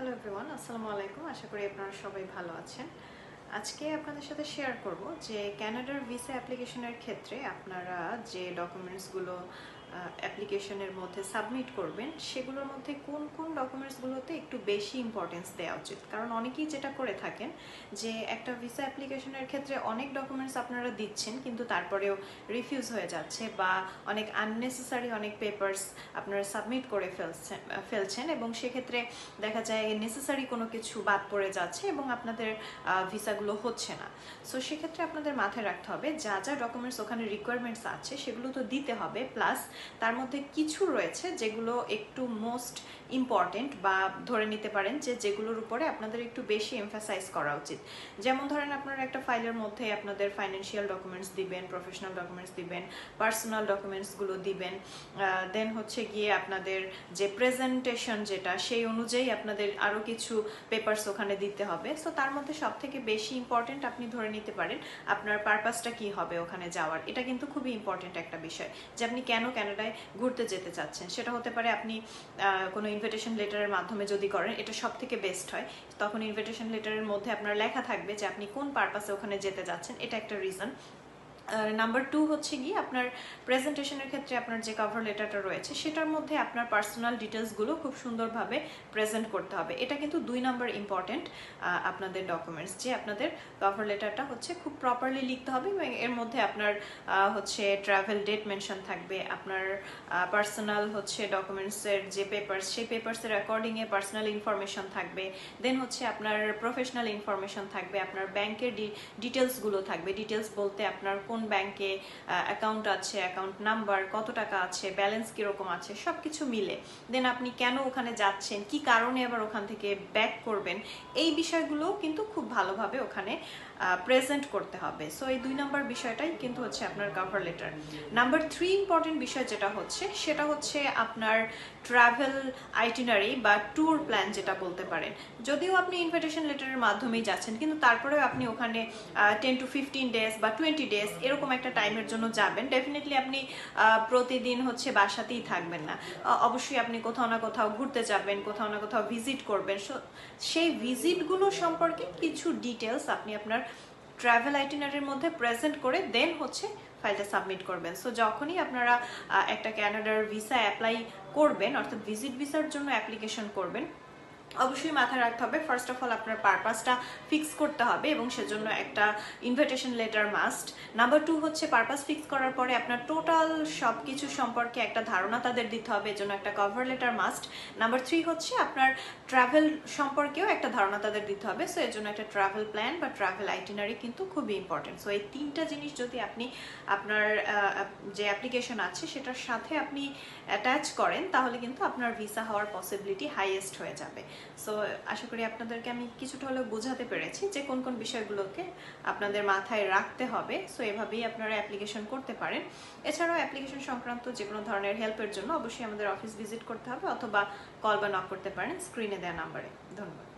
Hello everyone আসসালামু আলাইকুম আশা করি আপনারা সবাই ভালো আছেন। আজকে আপনাদের সাথে শেয়ার করব যে ক্যানাডার ভিসা অ্যাপ্লিকেশনের ক্ষেত্রে আপনারা যে ডকুমেন্টসগুলো অ্যাপ্লিকেশনের মধ্যে সাবমিট করবেন, সেগুলোর মধ্যে কোন কোন ডকুমেন্টসগুলোতে একটু বেশি ইম্পর্টেন্স দেওয়া উচিত? কারণ অনেকেই যেটা করে থাকেন যে, একটা ভিসা অ্যাপ্লিকেশনের ক্ষেত্রে অনেক ডকুমেন্টস আপনারা দিচ্ছেন, কিন্তু তারপরেও রিফিউজ হয়ে যাচ্ছে বা অনেক আননেসেসারি অনেক পেপার্স আপনারা সাবমিট করে ফেলছেন ফেলছেন এবং সেক্ষেত্রে দেখা যায় নেসেসারি কোনো কিছু বাদ পড়ে যাচ্ছে এবং আপনাদের ভিসাগুলো হচ্ছে না। সো সেক্ষেত্রে আপনাদের মাথায় রাখতে হবে, যা যা ডকুমেন্টস ওখানে রিকোয়ারমেন্টস আছে, সেগুলো তো দিতে হবে প্লাস তার মধ্যে কিছু রয়েছে যেগুলো একটু মোস্ট ইম্পর্টেন্ট বা ধরে নিতে পারেন যে যেগুলোর উপরে আপনাদের একটু বেশি এমফাসাইজ করা উচিত। যেমন ধরেন আপনারা একটা ফাইলের মধ্যে আপনাদের ফাইন্যান্সিয়াল ডকুমেন্টস দিবেন প্রফেশনাল ডকুমেন্টস দিবেন পার্সোনাল ডকুমেন্টসগুলো দিবেন দেন হচ্ছে গিয়ে আপনাদের যে প্রেজেন্টেশন যেটা, সেই অনুযায়ী আপনাদের আরও কিছু পেপারস ওখানে দিতে হবে। সো তার মধ্যে সব থেকে বেশি ইম্পর্টেন্ট আপনি ধরে নিতে পারেন আপনার পারপাসটা কি হবে ওখানে যাওয়ার। এটা কিন্তু খুবই ইম্পর্টেন্ট একটা বিষয় যে আপনি কেন ক্যানাডায় ঘুরতে যেতে চাচ্ছেন। সেটা হতে পারে আপনি কোনো ইনভিটেশন লেটারের মাধ্যমে যদি করেন, এটা সব থেকে বেস্ট হয়। তখন ইনভিটেশন লেটারের মধ্যে আপনার লেখা থাকবে যে আপনি কোন পারপাসে ওখানে যেতে যাচ্ছেন, এটা একটা রিজন নাম্বার টু হচ্ছে গিয়ে আপনার প্রেজেন্টেশনের ক্ষেত্রে আপনার যে কভার লেটারটা রয়েছে, সেটার মধ্যে আপনার পার্সোনাল ডিটেলসগুলো খুব সুন্দরভাবে প্রেজেন্ট করতে হবে। এটা কিন্তু দুই নাম্বার ইম্পর্টেন্ট আপনাদের ডকুমেন্টস যে আপনাদের কভার লেটারটা হচ্ছে খুব প্রপারলি লিখতে হবে এবং এর মধ্যে আপনার হচ্ছে ট্রাভেল ডেট মেনশন থাকবে, আপনার পার্সোনাল হচ্ছে ডকুমেন্টসের যে পেপার্স সেই পেপার্সের অ্যাকর্ডিংয়ে পার্সোনাল ইনফরমেশন থাকবে। দেন হচ্ছে আপনার প্রফেশনাল ইনফরমেশন থাকবে, আপনার ব্যাংকের ডিটেলসগুলো থাকবে। ডিটেলস বলতে আপনার কোন কোন ব্যাংকে অ্যাকাউন্ট আছে অ্যাকাউন্ট নাম্বার কত টাকা আছে ব্যালেন্স কীরকম আছে সব কিছু মিলে। দেন আপনি কেন ওখানে যাচ্ছেন, কি কারণে আবার ওখান থেকে ব্যাক করবেন, এই বিষয়গুলোও কিন্তু খুব ভালোভাবে ওখানে প্রেজেন্ট করতে হবে। সো এই দুই নাম্বার বিষয়টাই কিন্তু হচ্ছে আপনার cover letter number three important বিষয় যেটা হচ্ছে, সেটা হচ্ছে আপনার ট্রাভেল আইটিনারি বা ট্যুর প্ল্যান যেটা বলতে পারেন। যদিও আপনি ইনভিটেশন লেটারের মাধ্যমেই যাচ্ছেন, কিন্তু তারপরেও আপনি ওখানে টেন টু ফিফটিন ডেজ বা টোয়েন্টি ডেজ এরকম একটা টাইমের জন্য যাবেন। ডেফিনেটলি আপনি প্রতিদিন হচ্ছে বাসাতেই থাকবেন না। অবশ্যই আপনি কোথাও না কোথাও ঘুরতে যাবেন, কোথাও না কোথাও ভিজিট করবেন। সো, সেই ভিজিটগুলো সম্পর্কে কিছু ডিটেলস আপনি আপনার ট্রাভেল আইটিনারির মধ্যে প্রেজেন্ট করে দেন হচ্ছে ফাইলটা সাবমিট করবেন। সো যখনই আপনারা একটা ক্যানাডার ভিসা অ্যাপ্লাই করবেন, অর্থাৎ ভিজিট ভিসার জন্য অ্যাপ্লিকেশন করবেন অবশ্যই মাথায় রাখতে হবে ফার্স্ট অফ অল আপনার পারপাসটা ফিক্স করতে হবে এবং সেজন্য একটা invitation letter must number two হচ্ছে পারপাস ফিক্স করার পরে আপনার টোটাল সব কিছু সম্পর্কে একটা ধারণা তাদের দিতে হবে, এজন্য একটা cover letter must number three হচ্ছে আপনার ট্রাভেল সম্পর্কেও একটা ধারণা তাদের দিতে হবে সো এর জন্য একটা ট্রাভেল প্ল্যান বা ট্রাভেল আইটিনারি কিন্তু খুবই ইম্পর্টেন্ট সো এই তিনটা জিনিস যদি আপনি আপনার যে অ্যাপ্লিকেশন আছে সেটার সাথে আপনি অ্যাটাচ করেন, তাহলে কিন্তু আপনার ভিসা হওয়ার পসিবিলিটি হাইয়েস্ট হয়ে যাবে। সো আশা করি আপনাদেরকে আমি কিছুটা হলেও বোঝাতে পেরেছি যে কোন কোন বিষয়গুলোকে আপনাদের মাথায় রাখতে হবে। সো এভাবেই আপনারা অ্যাপ্লিকেশন করতে পারেন। এছাড়াও অ্যাপ্লিকেশন সংক্রান্ত যে কোনো ধরনের হেল্পের জন্য অবশ্যই আমাদের অফিস ভিজিট করতে হবে অথবা কল বা নক করতে পারেন স্ক্রিনে দেওয়া নাম্বারে ধন্যবাদ।